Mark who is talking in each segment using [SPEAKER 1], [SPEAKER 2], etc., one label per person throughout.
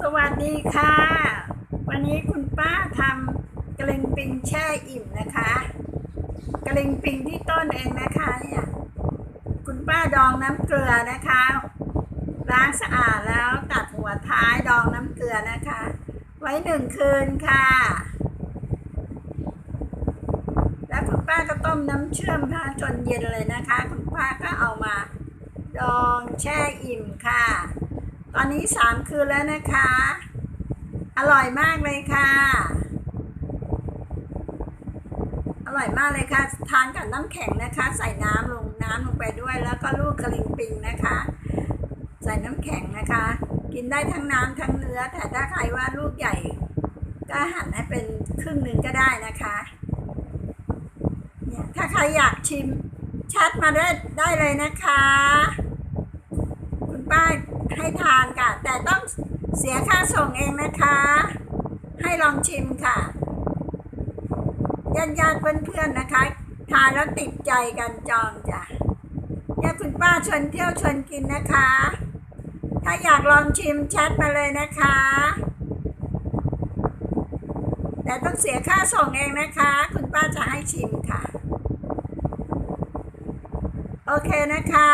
[SPEAKER 1] สวัสดีค่ะ วันนี้คุณป้าทำกระเลงปิงแช่อิ่มนะคะกระเลงปิงที่ต้นเองนะคะเนี่ยคุณป้าดองน้ำเกลือนะคะล้างสะอาดแล้วตัดหัวท้ายดองน้ำเกลือนะคะ ไว้หนึ่งคืนค่ะ แล้วคุณป้าก็ต้มน้ำเชื่อมค่ะจนเย็นเลยนะคะ คุณป้าก็เอามา ดองแช่อิ่มค่ะ ตอนนี้สามคืนแล้วนะคะ อร่อยมากเลยค่ะ อร่อยมากเลยค่ะ ทานกับน้ำแข็งนะคะ ใส่น้ำลงน้ำลงไปด้วย แล้วก็ลูกกระลิงปิงนะคะ ใส่น้ำแข็งนะคะ กินได้ทั้งน้ำทั้งเนื้อ แต่ถ้าใครว่าลูกใหญ่ ก็หั่นให้เป็นครึ่งหนึ่งก็ได้นะคะเนี่ยถ้าใครอยากชิมแชัดมาได้ได้เลยนะคะ คุณป้าให้ทานค่ะ แต่ต้องเสียค่าส่งเองนะคะ ให้ลองชิมค่ะญาติญาติเพื่อนๆนะคะ ทานแล้วติดใจกันจองจ้ะเนี่ยคุณป้าชวนเที่ยวชวนกินนะคะ ถ้าอยากลองชิมแชทมาเลยนะคะ แต่ต้องเสียค่าส่งเองนะคะ คุณป้าจะให้ชิมค่ะ โอเคนะคะ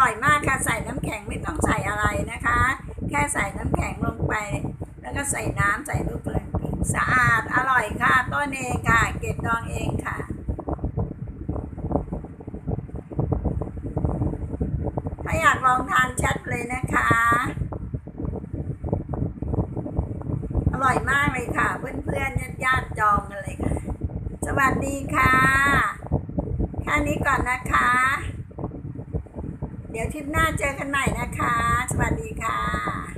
[SPEAKER 1] ร่อยมากค่ะใส่น้ำแข็งไม่ต้องใส่อะไรนะคะ แค่ใส่น้ำแข็งลงไป แล้วก็ใส่น้ำใส่ลูกเกลือปิสะอาดอร่อยค่ะต้นเองค่ะ เก็บดองเองค่ะถ้าอยากลองทานแชทเลยนะคะ อร่อยมากเลยค่ะ เพื่อนๆญาติๆจองกันเลยค่ะ สวัสดีค่ะ แค่นี้ก่อนนะคะ เดี๋ยวทริปหน้าเจอกันใหม่นะคะ สวัสดีค่ะ